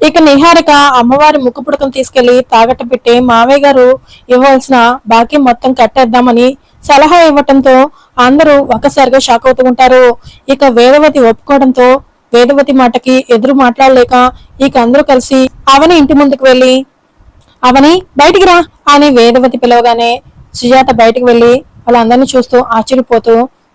ఇక నిహారిక అమ్మవారి ముక్కు పుడకను తీసుకెళ్ళి తాగట్టు పెట్టి మావయ్య గారు ఇవ్వాల్సిన బాకీ మొత్తం కట్టేద్దామని సలహా ఇవ్వటంతో అందరూ ఒక్కసారిగా షాక్ అవుతూ ఉంటారు ఇక వేదవతి ఒప్పుకోవడంతో వేదవతి మాటకి ఎదురు మాట్లాడలేక ఇక అందరూ కలిసి అవని ఇంటి ముందుకు వెళ్ళి అవని బయటికి రా అని వేదవతి పిలవగానే సుజాత బయటికి వెళ్ళి వాళ్ళందరినీ చూస్తూ ఆశ్చర్యపోతూ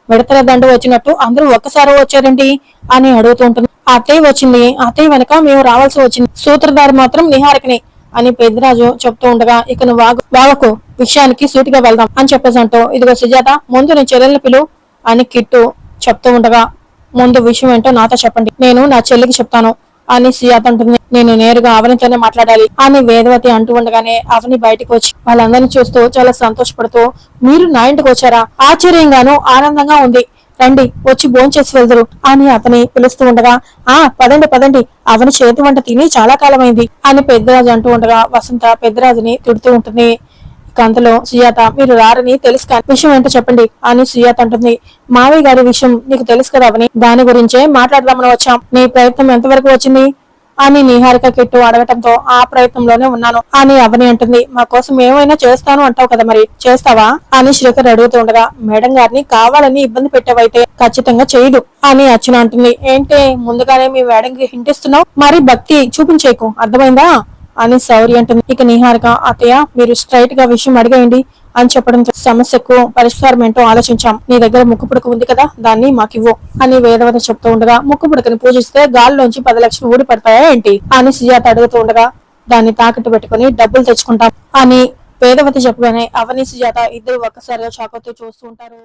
విడతల దండు వచ్చినట్టు అందరూ ఒక్కసారి వచ్చారండి అని అడుగుతూ ఉంటుంది. అత్తయ్య వచ్చింది. అత్తయ్య వెనక మేము రావాల్సి వచ్చింది. సూత్రధారి మాత్రం నిహారికని అని పెద్దరాజు చెప్తూ ఉండగా ఇక నువ్వు వాగు వాగకు. విషయానికి సూటిగా వెళ్దాం అని చెప్పేసి అంటూ ఇదిగో సుజాత ముందు నీ చెల్లెల్ని పిలు అని కిట్టు చెప్తూ ఉండగా ముందు విషయం ఏంటో నాతో చెప్పండి. నేను నా చెల్లికి చెప్తాను. అని సుజాత అంటుంది. నేను నేరుగా అవనితోనే మాట్లాడాలి. అని వేదవతి అంటూ ఉండగానే అవని బయటకు వచ్చి వాళ్ళందరినీ చూస్తూ చాలా సంతోషపడుతూ మీరు నా ఇంటికి వచ్చారా? ఆశ్చర్యంగాను ఆనందంగా ఉంది. రండి వచ్చి భోంచేసి వెళ్దురు. అని అతని పిలుస్తూ ఉండగా ఆ పదండి పదండి. అవని చేతి వంట తిని చాలా కాలమైంది. అని పెద్దరాజు అంటూ ఉండగా వసంత పెద్దరాజుని తిడుతూ ఉంటుంది. ఇక అంతలో సుజాత మీరు రారని తెలుసు కానీ విషయం ఏంటో చెప్పండి అని సుజాత అంటుంది. మావయ్య గారి విషయం నీకు తెలుసు కదా అవని? దాని గురించే మాట్లాడదామని వచ్చాం. నీ ప్రయత్నం ఎంతవరకు వచ్చింది? అని నిహారిక కిట్టు అడగటంతో ఆ ప్రయత్నంలోనే ఉన్నాను అని అవని అంటుంది. మా కోసం ఏమైనా చేస్తాను అంటావు కదా మరి? చేస్తావా? అని శ్రీకర్ అడుగుతూ ఉండగా మేడం గారిని కావాలని ఇబ్బంది పెట్టావైతే ఖచ్చితంగా చేయదు అని అర్చన అంటుంది. ఏంటి ముందుగానే మీ మేడంకి హింటిస్తున్నావు? మరి భక్తి చూపించేకు అర్థమైందా? అని సౌరి అంటుంది. ఇక నిహారిక అత్తయ్య మీరు స్ట్రైట్గా విషయం అడిగేయండి అని చెప్పడంతో సమస్యకు పరిష్కారం ఏంటో ఆలోచించాం. నీ దగ్గర ముక్కు పుడక ఉంది కదా దాన్ని మాకివ్వు అని వేదవత చెప్తూ ఉండగా ముక్కు పుడకని పూజిస్తే గాల్లోంచి పది లక్షలు ఊడి పడతాయా ఏంటి? అని సుజాత అడుగుతూ ఉండగా దాన్ని తాకట్టు పెట్టుకుని డబ్బులు తెచ్చుకుంటాం అని వేదవతి చెప్పగానే అవని సుజాత ఇద్దరు ఒక్కసారిగా షాక్ అవుతూ చూస్తూ ఉంటారు.